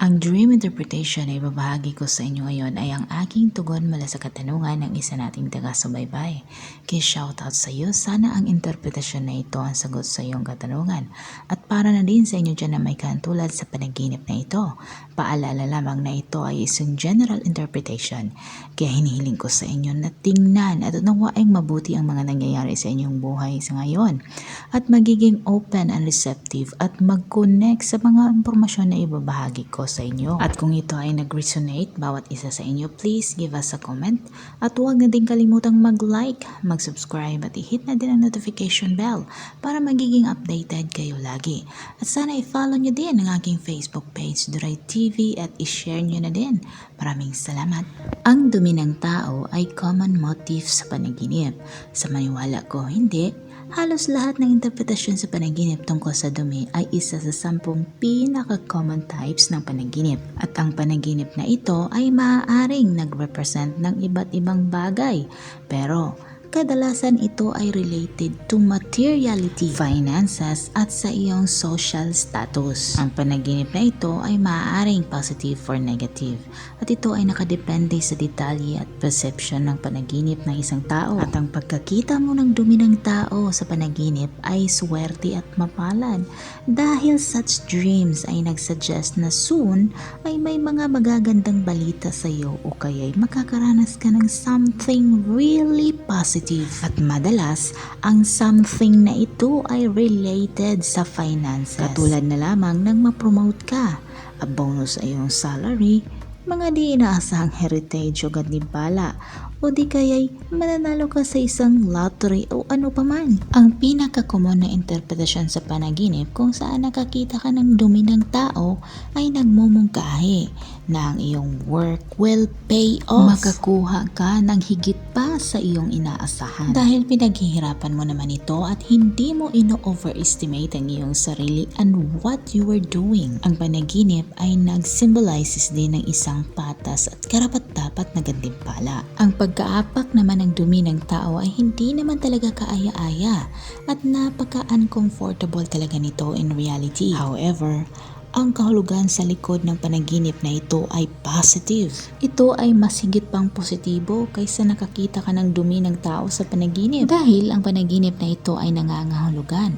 Ang dream interpretation na ibabahagi ko sa inyo ngayon ay ang aking tugon mula sa katanungan ng isa nating taga-subaybay. Kaya shoutout sa iyo, sana ang interpretasyon na ito ang sagot sa iyong katanungan. At para na din sa inyo dyan na may katulad sa panaginip na ito, paalala lamang na ito ay isang general interpretation. Kaya hinihiling ko sa inyo na tingnan at unawaing mabuti ang mga nangyayari sa inyong buhay sa ngayon. At magiging open and receptive at mag-connect sa mga impormasyon na ibabahagi ko sa inyo. At kung ito ay nag-resonate bawat isa sa inyo, please give us a comment. At huwag na din kalimutang mag-like, mag-subscribe at i-hit na din ang notification bell para magiging updated kayo lagi. At sana i-follow nyo din ang aking Facebook page, Duray TV at i-share nyo na din. Maraming salamat. Ang dumi ng tao ay common motif sa panaginip. Sa maniwala ko, hindi. Halos lahat ng interpretasyon sa panaginip tungkol sa dumi ay isa sa sampung pinaka-common types ng panaginip. At ang panaginip na ito ay maaaring nag-represent ng iba't ibang bagay. Pero kadalasan ito ay related to materiality, finances at sa iyong social status. Ang panaginip na ito ay maaaring positive or negative at ito ay nakadepende sa detalye at perception ng panaginip ng isang tao. At ang pagkakita mo ng dumi ng tao sa panaginip ay swerte at mapalad dahil such dreams ay nagsuggest na soon ay may mga magagandang balita sa iyo o kaya'y makakaranas ka ng something really positive. At madalas, ang something na ito ay related sa finances. Katulad na lamang nang ma-promote ka, a bonus sa iyong salary, mga di inaasahang heritage o gantimpala o di kaya'y mananalo ka sa isang lottery o ano paman. Ang pinaka-common na interpretasyon sa panaginip kung saan nakakita ka ng dumi ng tao ay nagmumungkahi na ang iyong work will pay off. Makakuha ka ng higit pa sa iyong inaasahan. Dahil pinaghihirapan mo naman ito at hindi mo ino-overestimate ang iyong sarili and what you were doing. Ang panaginip ay nag-symbolizes din ng isang patas at karapat-dapat na gantimpala. Ang pagkaapak naman ng dumi ng tao ay hindi naman talaga kaaya-aya at napaka-uncomfortable talaga nito in reality. However, ang kahulugan sa likod ng panaginip na ito ay positive. Ito ay masigit pang positibo kaysa nakakita ka ng dumi ng tao sa panaginip. Dahil ang panaginip na ito ay nangangahulugan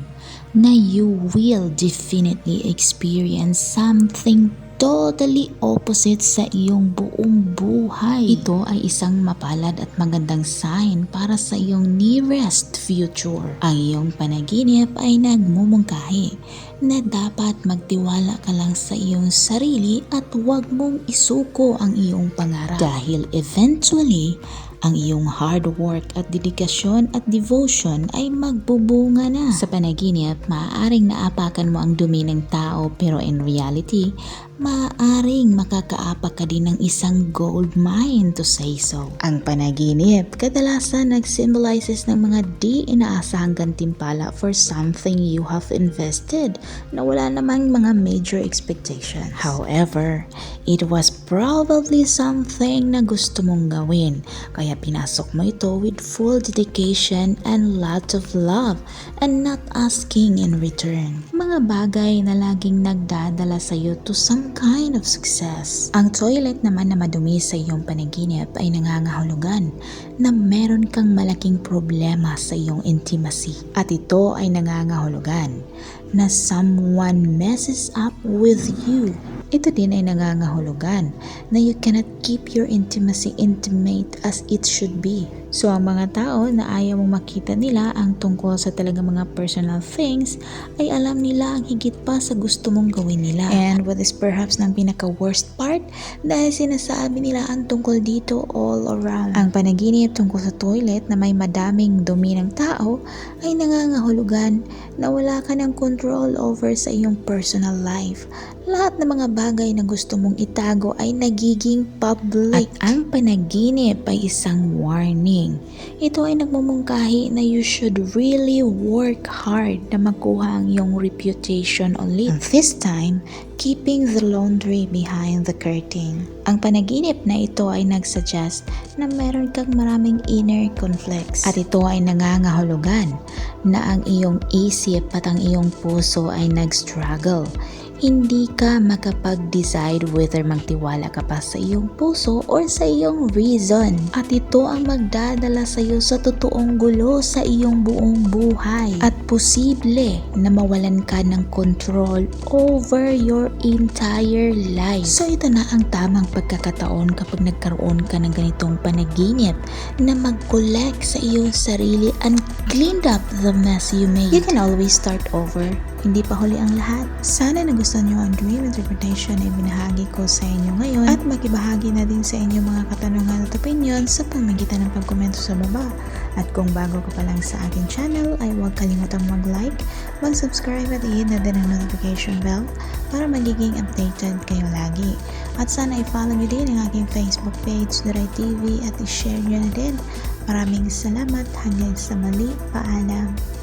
na you will definitely experience something totally opposite sa iyong buong buhay. Ito ay isang mapalad at magandang sign para sa iyong nearest future. Ang iyong panaginip ay nagmumungkahi na dapat magtiwala ka lang sa iyong sarili at huwag mong isuko ang iyong pangarap. Dahil eventually, ang iyong hard work at dedikasyon at devotion ay magbubunga na. Sa panaginip, maaaring naapakan mo ang dumi ng tao pero in reality, maaaring makakaapak ka din ng isang gold mine to say so. Ang panaginip, kadalasan nag-symbolizes ng mga di inaasahang gantimpala for something you have invested na wala namang mga major expectations. However, it was probably something na gusto mong gawin kaya pinasok mo ito with full dedication and lot of love and not asking in return. Mga bagay na laging nagdadala sa iyo to some kind of success. Ang toilet naman na madumi sa iyong panaginip ay nangangahulugan na meron kang malaking problema sa iyong intimacy. At ito ay nangangahulugan na someone messes up with you. Ito din ay nangangahulugan na you cannot keep your intimacy intimate as it should be. So ang mga tao na ayaw mong makita nila ang tungkol sa talaga mga personal things ay alam nila ang higit pa sa gusto mong gawin nila. And what is perhaps ng pinaka worst part dahil sinasabi nila ang tungkol dito all around. Ang panaginip tungkol sa toilet na may madaming dumi ng tao ay nangangahulugan na wala ka ng control over sa iyong personal life. Lahat ng mga bagay na gusto mong itago ay nagiging public. At ang panaginip ay isang warning. Ito ay nagmumungkahi na you should really work hard na makuha ang iyong reputation ulit. This time, keeping the laundry behind the curtain. Ang panaginip na ito ay nagsuggest na meron kang maraming inner conflicts. At ito ay nangangahulugan na ang iyong isip at ang iyong puso ay nag-struggle. Hindi ka makapag-decide whether magtiwala ka pa sa iyong puso or sa iyong reason. At ito ang magdadala sa iyo sa totoong gulo sa iyong buong buhay. At posible na mawalan ka ng control over your entire life. So ito na ang tamang pagkakataon kapag nagkaroon ka ng ganitong panaginip na mag-collect sa iyong sarili and cleaned up the mess you made. You can always start over. Hindi pa huli ang lahat. Sana nagustuhan nyo ang dream interpretation na ibinahagi ko sa inyo ngayon at makibahagi na din sa inyo mga katanungan at opinion sa pamagitan ng pagkomento sa baba. At kung bago ka pa lang sa aking channel ay huwag kalimutang mag-like, mag-subscribe at i-hit na din ang notification bell para magiging updated kayo lagi. At sana i-follow nyo din ang aking Facebook page, Duray TV at i-share nyo na din. Maraming salamat hanggang sa mali. Paalam.